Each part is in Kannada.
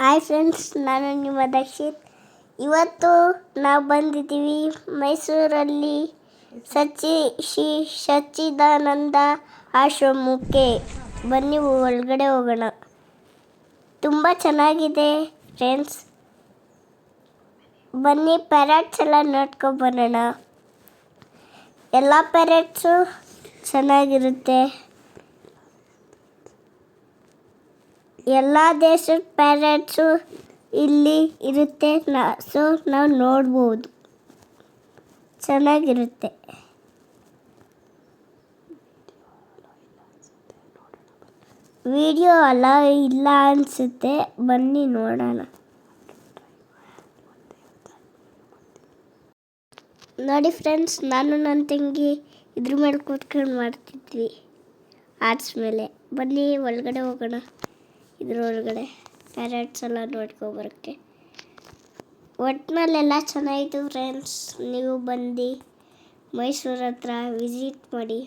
ಹಾಯ್ ಫ್ರೆಂಡ್ಸ್ ನಾನು ನಿಮ್ಮ ದಕ್ಷಿತ್ ಇವತ್ತು ನಾವು ಬಂದಿದ್ದೀವಿ ಮೈಸೂರಲ್ಲಿ ಸಚ್ಚಿ ಶ್ರೀ ಸಚ್ಚಿದಾನಂದ ಆಶ್ರಮಕ್ಕೆ. ಬನ್ನಿ, ಒಳಗಡೆ ಹೋಗೋಣ. ತುಂಬ ಚೆನ್ನಾಗಿದೆ ಫ್ರೆಂಡ್ಸ್ ಬನ್ನಿ ಪ್ಯಾರೆಟ್ಸ್ ಎಲ್ಲ ನೋಡ್ಕೊಂಡು ಬರೋಣ. ಎಲ್ಲ ಪ್ಯಾರೆಟ್ಸು ಚೆನ್ನಾಗಿರುತ್ತೆ. ಎಲ್ಲ ದೇಶದ ಪ್ಯಾರೆಟ್ಸು ಇಲ್ಲಿ ಇರುತ್ತೆ. ನಾ ಸೊ ನಾವು ನೋಡ್ಬೋದು. ಚೆನ್ನಾಗಿರುತ್ತೆ. ವಿಡಿಯೋ ಅಲ್ಲ, ಇಲ್ಲ ಅನಿಸುತ್ತೆ. ಬನ್ನಿ ನೋಡೋಣ. ನೋಡಿ ಫ್ರೆಂಡ್ಸ್ ನಾನು ನನ್ನ ತಂಗಿ ಇದ್ರ ಮೇಲೆ ಕೂತ್ಕೊಂಡು ಮಾಡ್ತಿದ್ವಿ. ಆರ್ಟ್ಸ್ ಮೇಲೆ. ಬನ್ನಿ, ಒಳಗಡೆ ಹೋಗೋಣ. ಇದ್ರೊಳಗಡೆ ಪ್ಯಾರೆಟ್ಸ್ ಎಲ್ಲ ನೋಡ್ಕೊಬರೋಕ್ಕೆ. ಒಟ್ಟಿನಲ್ಲೆಲ್ಲ ಚೆನ್ನಾಗಿತ್ತು ಫ್ರೆಂಡ್ಸ್ ನೀವು ಬಂದು ಮೈಸೂರು ಹತ್ರ ವಿಸಿಟ್ ಮಾಡಿ.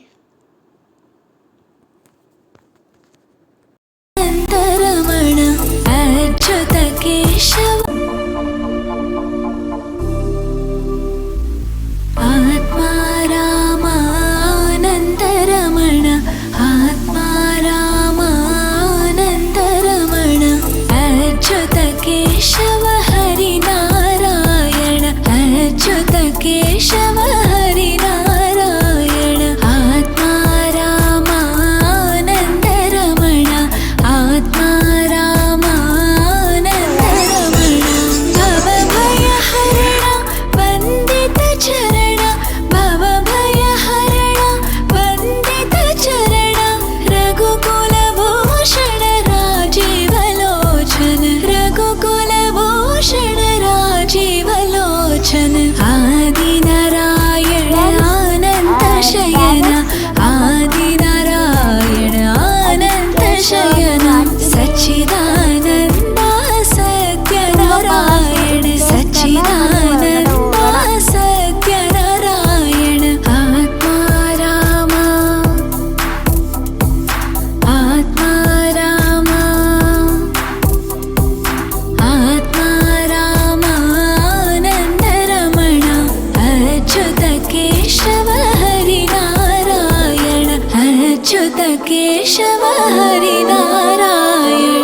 केशव हरिनारायण